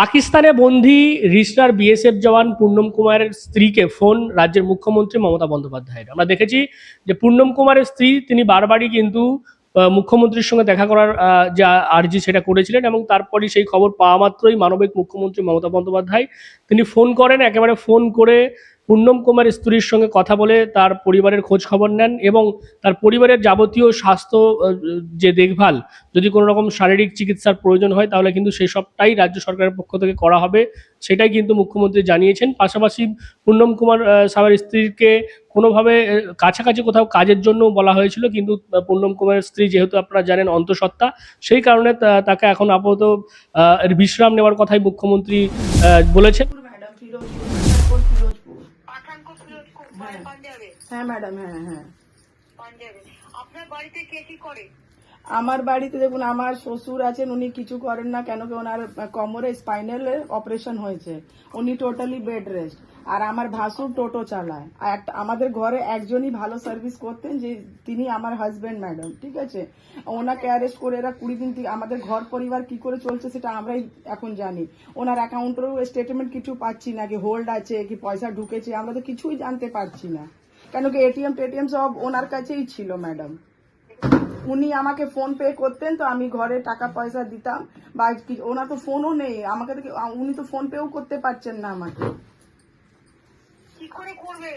পাকিস্তানে বন্দি রিসরার বিএসএফ জওয়ান পূর্ণম কুমারের স্ত্রীকে ফোন রাজ্যের মুখ্যমন্ত্রী মমতা বন্দ্যোপাধ্যায়ের। আমরা দেখেছি যে পূর্ণম কুমারের স্ত্রী তিনি বারবারই কিন্তু মুখ্যমন্ত্রীর সঙ্গে দেখা করার যে আর্জি সেটা করেছিলেন এবং তারপরই সেই খবর পাওয়া মাত্রই মানবিক মুখ্যমন্ত্রী মমতা বন্দ্যোপাধ্যায়। তিনি ফোন করেন, একেবারে ফোন করে পূর্ণম কুমার স্ত্রীর সঙ্গে কথা বলে তার পরিবারের খোঁজ খবর নেন এবং তার পরিবারের যাবতীয় স্বাস্থ্য যে দেখভাল, যদি কোনো রকম শারীরিক চিকিৎসার প্রয়োজন হয় তাহলে কিন্তু সেই সবটাই রাজ্য সরকারের পক্ষ থেকে করা হবে। সেটাই কিন্তু মুখ্যমন্ত্রী জানিয়েছেন। পাশাপাশি পূর্ণম কুমার সাহার স্ত্রীকে কোনোভাবে কাছাকাছি কোথাও কাজের জন্য বলা হয়েছিল, কিন্তু পূর্ণম কুমারের স্ত্রী যেহেতু আপনারা জানেন অন্তঃসত্ত্বা, সেই কারণে তাকে এখন আপাতত বিশ্রাম নেওয়ার কথাই মুখ্যমন্ত্রী বলেছেন। হ্যাঁ। হ্যাঁ ম্যাডাম হ্যাঁ হ্যাঁ। পাঞ্জাবে। আপনার বাড়িতে কে কি করে? আমার বাড়িতে দেখুন, আমার শ্বশুর আছেন, উনি কিছু করেন না কেন কি ওনার কোমরে স্পাইনাল অপারেশন হয়েছে। উনি টোটালি বেড রেস্ট আর আমার ভাসুর টোটো চালায়। আমাদের ঘরে একজনই ভালো সার্ভিস করতেন যে তিনি আমার হাজবেন্ড ম্যাডাম ঠিক আছে? ওনাকে অ্যারেস্ট করে এরা কুড়ি দিন আমাদের ঘর পরিবার কি করে চলছে সেটা আমরাই এখন জানি। ওনার অ্যাকাউন্টেরও স্টেটমেন্ট কিছু পাচ্ছি না কি হোল্ড আছে, কি পয়সা ঢুকেছে, আমরা তো কিছুই জানতে পারছি না। কেন কি এটিএম টেটিএম সব ওনার কাছেই ছিল ম্যাডাম উনি আমাকে ফোন পে করতেন তো আমি ঘরে টাকা পয়সা দিতাম। বা ওনার তো ফোনও নেই। আমাকে তো উনি তো ফোন পেও করতে পারছেন না আমাকে। কি করে করবে?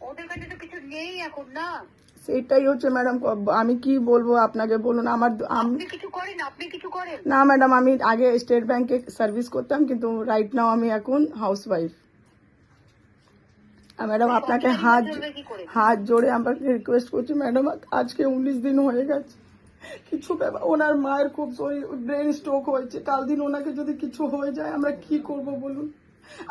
ওদের কাছে তো কিছু নেই এখন না? সেটাই হচ্ছে ম্যাডাম আমি কি বলব আপনাকে? বলুন আমার আপনি কিছু করেন আপনি কিছু করেন। না ম্যাডাম আমি আগে স্টেট ব্যাংকে সার্ভিস করতাম কিন্তু রাইট নাও আমি এখন হাউস ওয়াইফ ম্যাডাম আপনাকে হাত হাত জোরে আমাকে রিকোয়েস্ট করছি ম্যাডাম আজকে উনিশ দিন হয়ে গেছে। কিছু ব্যাপার ওনার মায়ের খুব শরীর ব্রেন স্ট্রোক হয়েছে। কাল দিন ওনাকে যদি কিছু হয়ে যায় আমরা কি করব বলুন?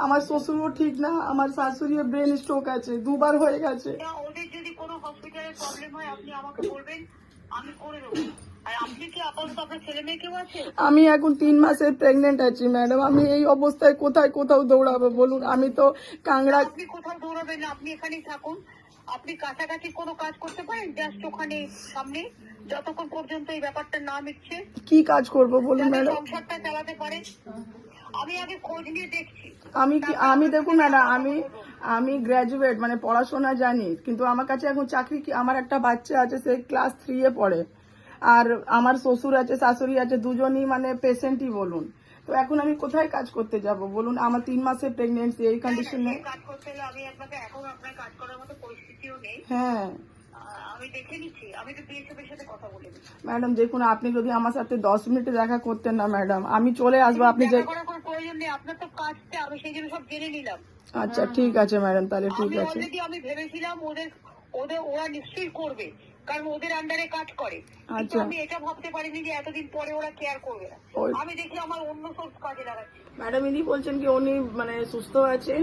আমার শ্বশুরও ঠিক না আমার শাশুড়িও ব্রেন স্ট্রোক আছে দুবার হয়ে গেছে। ওদের যদি কোনো প্রবলেম হয় আপনি আমাকে বলবেন। আমি এখন তিন মাসের প্রেগনেন্ট আছি ম্যাডাম আমি এই অবস্থায় কোথায় কোথাও দৌড়াবো বলুন? আমি তো কাংড়া আপনি কোথাও দৌড়াবেন না আপনি এখানেই থাকুন। আপনি কাছাকাছি কোনো কাজ করতে পারেন? জাস্ট ওখানে সামনে। যতক্ষণ পর্যন্ত এই ব্যাপারটা না মিটছে কি কাজ করব বলুন ম্যাডাম সংসারটা চালাতে পারে আমি কি আমি দেখুন ম্যাডাম আমি আমি গ্র্যাজুয়েট মানে পড়াশোনা জানি কিন্তু আমার কাছে এখন চাকরি কি আমার একটা বাচ্চা আছে সে ক্লাস থ্রি এ পড়ে। আর আমার শ্বশুর আছে শাশুড়ি আছে দুজনই মানে পেশেন্টই বলুন। তো এখন আমি কোথায় কাজ করতে যাব? বলুন আমার তিন মাসের প্রেগনেন্সি এই কন্ডিশনে কাজ করতে হলে আমি আপনাকে এখন আপনার কাজ করার মতো পরিস্থিতিও নেই। হ্যাঁ। নিচ্ছি ম্যাডাম দেখুন আপনি যদি আমার সাথে দশ মিনিটে দেখা করতেন না ম্যাডাম আমি চলে আসব আপনি যে প্রয়োজন নেই আপনার তো কাজটা আমি সেই জন্য সব জেনে নিলাম। আচ্ছা ঠিক আছে ম্যাডাম তাহলে ঠিক আমি আছে। অলরেডি আমি ভেবেছিলাম ওদের ওদের ওরা নিশ্চয়ই করবে কারণ ওদের আন্ডারে কাজ করে। কিন্তু আচ্ছা। আমি এটা ভাবতে পারিনি যে এতদিন পরে ওরা কেয়ার করবে না। আমি দেখি আমার অন্য সোর্স কাজে লাগাচ্ছি। ম্যাডাম ইনি বলছেন কি উনি মানে সুস্থ আছেন।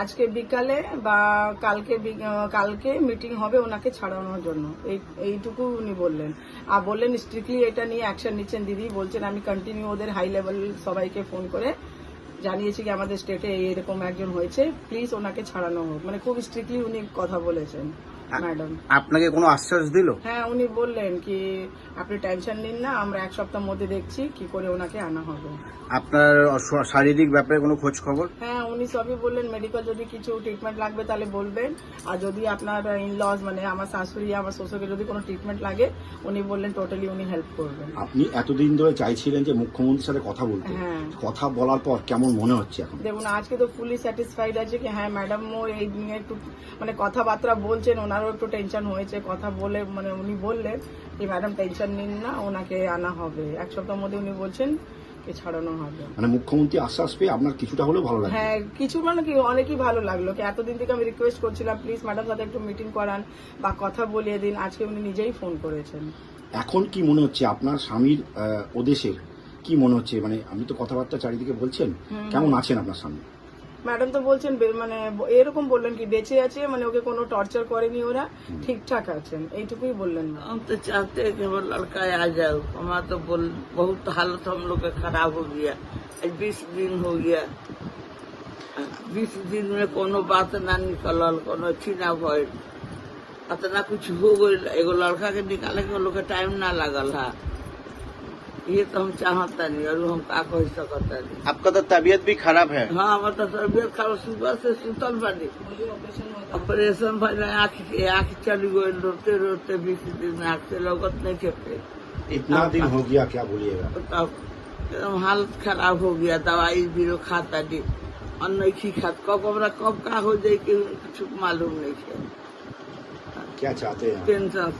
আজকে বিকালে বা কালকে কালকে মিটিং হবে ওনাকে ছাড়ানোর জন্য। এই এইটুকু উনি বললেন। আর বললেন স্ট্রিক্টলি এটা নিয়ে অ্যাকশন নিচ্ছেন দিদি। বলছেন আমি কন্টিনিউ ওদের হাই লেভেল সবাইকে ফোন করে জানিয়েছি কি আমাদের স্টেটে এরকম একজন হয়েছে প্লিজ ওনাকে ছাড়ানো হোক। মানে খুব স্ট্রিক্টলি উনি কথা বলেছেন। ম্যাডাম। আপনাকে কোনো আশ্বাস দিল? হ্যাঁ উনি বললেন কি আপনি টেনশন নিন না আমরা এক সপ্তাহের মধ্যে দেখছি কি করে ওনাকে আনা হবে। আপনার অস- শারীরিক ব্যাপারে কোনো খোঁজ খবর? হ্যাঁ উনি সবই বললেন মেডিকেল যদি কিছু ট্রিটমেন্ট লাগবে তাহলে বলবেন। আর যদি আপনার ইনলস মানে আমার শাশুড়ি আমার শ্বশুরকে যদি কোনো ট্রিটমেন্ট লাগে উনি বললেন টোটালি উনি হেল্প করবেন। আপনি এতদিন ধরে চাইছিলেন যে মুখ্যমন্ত্রীর সাথে কথা বলতে। হ্যাঁ। কথা বলার পর কেমন মনে হচ্ছে এখন? দেখুন আজকে তো ফুলি স্যাটিসফাইড আছে কি হ্যাঁ ম্যাডামও এই নিয়ে একটু মানে কথাবার্তা বলছেন ওনারও একটু টেনশন হয়েছে কথা বলে মানে উনি বললেন যে ম্যাডাম টেনশন নিন না ওনাকে আনা হবে। এক সপ্তাহের মধ্যে উনি বলছেন কি ছাড়ানো হবে। মানে মুখ্যমন্ত্রী আশ্বাস পেয়ে আপনার কিছুটা হলেও ভালো হ্যাঁ কিছু মানে কি অনেকই ভালো লাগল। কি এতদিন থেকে আমি রিকোয়েস্ট করছিলাম প্লিজ ম্যাডাম সাথে একটু মিটিং করান বা কথা বলিয়ে দিন। আজকে উনি নিজেই ফোন করেছেন। এখন কি মনে হচ্ছে আপনার স্বামীর ওদেশের কি মনে হচ্ছে? মানে আপনি তো কথাবার্তা চারিদিকে বলছেন। কেমন আছেন আপনার স্বামী? ম্যাডাম তো বলছেন বে- মানে ব- এরকম বললেন কি বেঁচে আছে মানে ওকে কোনো টর্চার করেনি ওরা ঠিকঠাক আছেন এইটুকুই বললেন हम तो चाहते हैं कि वो लड़का आ जाए हमारा तो बोल बहुत हालत हम लोग का खराब हो गया आज बीस दिन हो गया बीस दिन में कोनो बात ना निकलल कोनो अच्छी ना भइल अतना कुछ हो गई एगो लड़का के निकाले के लोग के टाइम ना लगल है ये तो हम चाहता नहीं और हम का कह सकता नहीं। आपका तो तबीयत भी खराब है। हाँ हमार तो तबियत खराब सुबह से सुतल बानी। ऑपरेशन भइल आँख आँख चली गई रोते रोते बीस दिन आँख से लगत नहीं खेपे इतना दिन हो गया क्या बोलिएगा? तब एकदम हालत खराब हो गया दवाई बीरो खाता दी और नहीं खी खात कब हमरा कब का हो जाए कि कुछ मालूम नहीं है क्या चाहते हैं? टेंशन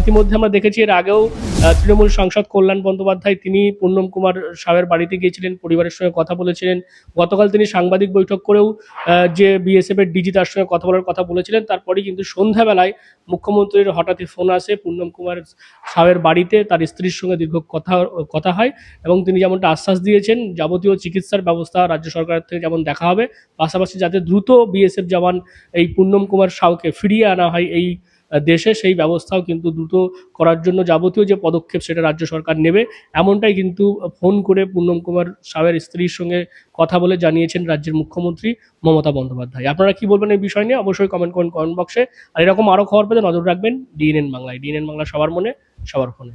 ইতিমধ্যে আমরা দেখেছি এর আগেও তৃণমূল সাংসদ কল্যাণ বন্দ্যোপাধ্যায়, তিনি পূর্ণম কুমার সাহের বাড়িতে গিয়েছিলেন, পরিবারের সঙ্গে কথা বলেছিলেন। গতকাল তিনি সাংবাদিক বৈঠক করেও যে বিএসএফ এর ডিজি তার সঙ্গে কথা বলার কথা বলেছিলেন তারপরে কিন্তু সন্ধ্যাবেলায় মুখ্যমন্ত্রীর হঠাৎই ফোন আসে পূর্ণম কুমার সাহের বাড়িতে তার স্ত্রীর সঙ্গে দীর্ঘ কথা কথা হয় এবং তিনি যেমনটা আশ্বাস দিয়েছেন, যাবতীয় চিকিৎসার ব্যবস্থা রাজ্য সরকারের থেকে যেমন দেখা হবে, পাশাপাশি যাতে দ্রুত বিএসএফ জওয়ান এই পূর্ণম কুমার সাউকে ফিরিয়ে আনা হয় এই দেশে, সেই ব্যবস্থাও কিন্তু দ্রুত করার জন্য যাবতীয় যে পদক্ষেপ সেটা রাজ্য সরকার নেবে, এমনটাই কিন্তু ফোন করে পূর্ণম কুমার সাহের স্ত্রীর সঙ্গে কথা বলে জানিয়েছেন রাজ্যের মুখ্যমন্ত্রী মমতা বন্দ্যোপাধ্যায়। আপনারা কি বলবেন এই বিষয় নিয়ে? অবশ্যই কমেন্ট করুন কমেন্ট বক্সে আর এরকম আরও খবর পেতে নজর রাখবেন ডিএনএন বাংলায়। ডিএনএন বাংলা সবার মনে, সবার ফোনে।